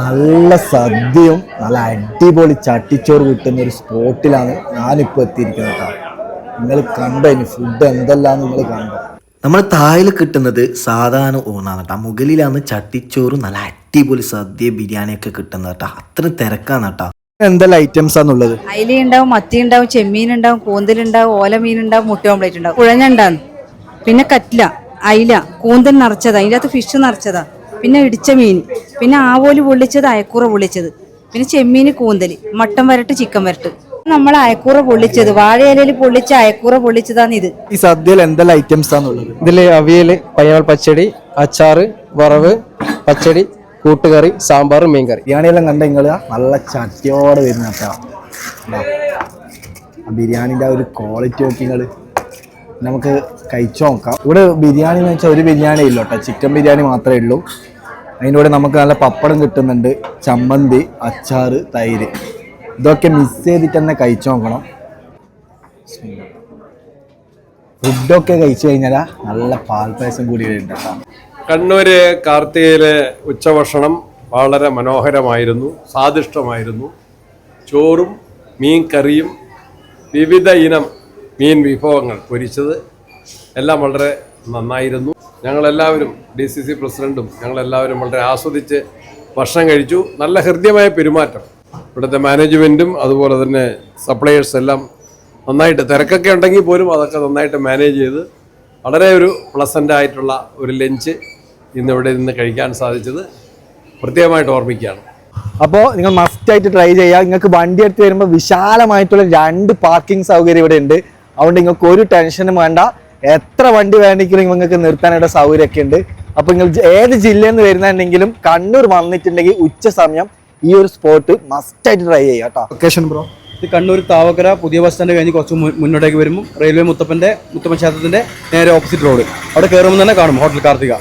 നല്ല സദ്യയും നല്ല അടിപൊളി ചട്ടിച്ചോറ് കിട്ടുന്ന ഒരു സ്പോട്ടിലാണ് ഞാനിപ്പോൾ എത്തിയിരിക്കുന്നത് കേട്ടോ. നിങ്ങൾ കണ്ടോ ഇനി ഫുഡ് എന്തെല്ലാം നിങ്ങൾ കണ്ടോ? നമ്മൾ തായിൽ കിട്ടുന്നത് സാധാരണ ഊണാണ് കേട്ടോ. മുകളിലാണ് ചട്ടിച്ചോറ് നല്ല അടിപൊളി സദ്യ ബിരിയാണി ഒക്കെ കിട്ടുന്നത് കേട്ടോ. അത്ര തിരക്കാണ് കേട്ടോ. എന്തെല്ലാം ഐറ്റംസ് ആണുള്ളത്? അയില ഉണ്ടാവും മത്തി ഉണ്ടാവും ചെമ്മീൻ ഉണ്ടാവും കൂന്തൽ ഉണ്ടാവും. ഓല മീൻ ഉണ്ടാവും മുട്ട ഓംപ്ലേറ്റ് ഉണ്ടാവും കുഴഞ്ഞ ഉണ്ടാവും പിന്നെ കറ്റില അയില കൂന്തൽ നിറച്ചതാ. അതിന്റെ അകത്ത് ഫിഷ് നിറച്ചതാ. പിന്നെ ഇടിച്ച മീൻ. പിന്നെ ആവോലി പൊള്ളിച്ചത് അയക്കൂറ പൊള്ളിച്ചത്. പിന്നെ ചെമ്മീൻ കൂന്തൽ മട്ടൻ വരട്ട് ചിക്കൻ വരട്ട്. നമ്മൾ അയക്കൂറ പൊള്ളിച്ചത് വാഴയിലയിൽ പൊള്ളിച്ച അയക്കൂറ പൊള്ളിച്ചതാണ് ഇത്. ഈ സദ്യയിൽ എന്തെല്ലാം ഐറ്റംസ് ആണുള്ളത് ഇതിൽ അവിയൽ പയ്യവൾ പച്ചടി അച്ചാറ് വറവ് പച്ചടി കൂട്ടുകറി സാമ്പാർ മീൻകറി. ബിരിയാണിയെല്ലാം കണ്ട നിങ്ങൾ നല്ല ചട്ടിയോടെ വരുന്ന ബിരിയാണിന്റെ ഇതാ. ബിരിയാണിന്റെ ആ ഒരു ക്വാളിറ്റി നോക്കി നിങ്ങൾ നമുക്ക് കഴിച്ചു നോക്കാം. ഇവിടെ ബിരിയാണി എന്ന് വെച്ചാൽ ഒരു ബിരിയാണി ഇല്ല കേട്ടോ. ചിക്കൻ ബിരിയാണി മാത്രമേ ഉള്ളൂ. അതിന്റെ കൂടെ നമുക്ക് നല്ല പപ്പടം കിട്ടുന്നുണ്ട്. ചമ്മന്തി അച്ചാർ തൈര്. ഇതൊക്കെ മിസ് ചെയ്തിട്ട് തന്നെ കഴിച്ചു നോക്കണം. ഫുഡൊക്കെ കഴിച്ചു കഴിഞ്ഞാൽ നല്ല പാൽപ്പായസം കൂടി വരുന്നുണ്ട് കണ്ണൂര് കാർത്തികയിലെ ഉച്ചഭക്ഷണം വളരെ മനോഹരമായിരുന്നു സ്വാദിഷ്ടമായിരുന്നു. ചോറും മീൻ കറിയും വിവിധ ഇനം മീൻ വിഭവങ്ങൾ പൊരിച്ചത് എല്ലാം വളരെ നന്നായിരുന്നു. ഞങ്ങളെല്ലാവരും ഡി സി സി പ്രസിഡന്റും ഞങ്ങളെല്ലാവരും വളരെ ആസ്വദിച്ച് ഭക്ഷണം കഴിച്ചു. നല്ല ഹൃദ്യമായ പെരുമാറ്റം. ഇവിടുത്തെ മാനേജ്മെന്റും അതുപോലെ തന്നെ സപ്ലയേഴ്സ് എല്ലാം നന്നായിട്ട് തിരക്കൊക്കെ ഉണ്ടെങ്കിൽ പോലും അതൊക്കെ നന്നായിട്ട് മാനേജ് ചെയ്ത് വളരെ ഒരു പ്ലസന്റ് ആയിട്ടുള്ള ഒരു ലഞ്ച് ഇന്നിവിടെ നിന്ന് കഴിക്കാൻ സാധിച്ചത് പ്രത്യേകമായിട്ട് ഓർമ്മിക്കുകയാണ്. അപ്പോൾ നിങ്ങൾ മസ്റ്റായിട്ട് ട്രൈ ചെയ്യുക. നിങ്ങൾക്ക് വണ്ടി എടുത്ത് വരുമ്പോൾ വിശാലമായിട്ടുള്ള രണ്ട് പാർക്കിംഗ് സൗകര്യം ഇവിടെ ഉണ്ട്. അതുകൊണ്ട് നിങ്ങൾക്ക് ഒരു ടെൻഷനും വേണ്ട. എത്ര വണ്ടി വേണമെങ്കിലും നിങ്ങൾക്ക് നിർത്താനായിട്ട് സൗകര്യമൊക്കെ ഉണ്ട്. അപ്പോൾ നിങ്ങൾ ഏത് ജില്ലയിൽ നിന്ന് വരുന്നുണ്ടെങ്കിലും കണ്ണൂർ വന്നിട്ടുണ്ടെങ്കിൽ ഉച്ച സമയം ഈ ഒരു സ്പോട്ട് മസ്റ്റ് ആയിട്ട് ട്രൈ ചെയ്യുക കേട്ടോ. ലൊക്കേഷൻ ബ്രോ ഇത് കണ്ണൂർ താവക്കര പുതിയ ബസ് സ്റ്റാൻഡ് കഴിഞ്ഞ് കുറച്ച് മുന്നോട്ടേക്ക് വരുമ്പോൾ റെയിൽവേ മുത്തപ്പന്റെ മുത്തപ്പൻ ക്ഷേത്രത്തിന്റെ നേരെ ഓപ്പോസിറ്റ് റോഡ് അവിടെ കയറുമ്പോൾ തന്നെ കാണും ഹോട്ടൽ കാർത്തിക.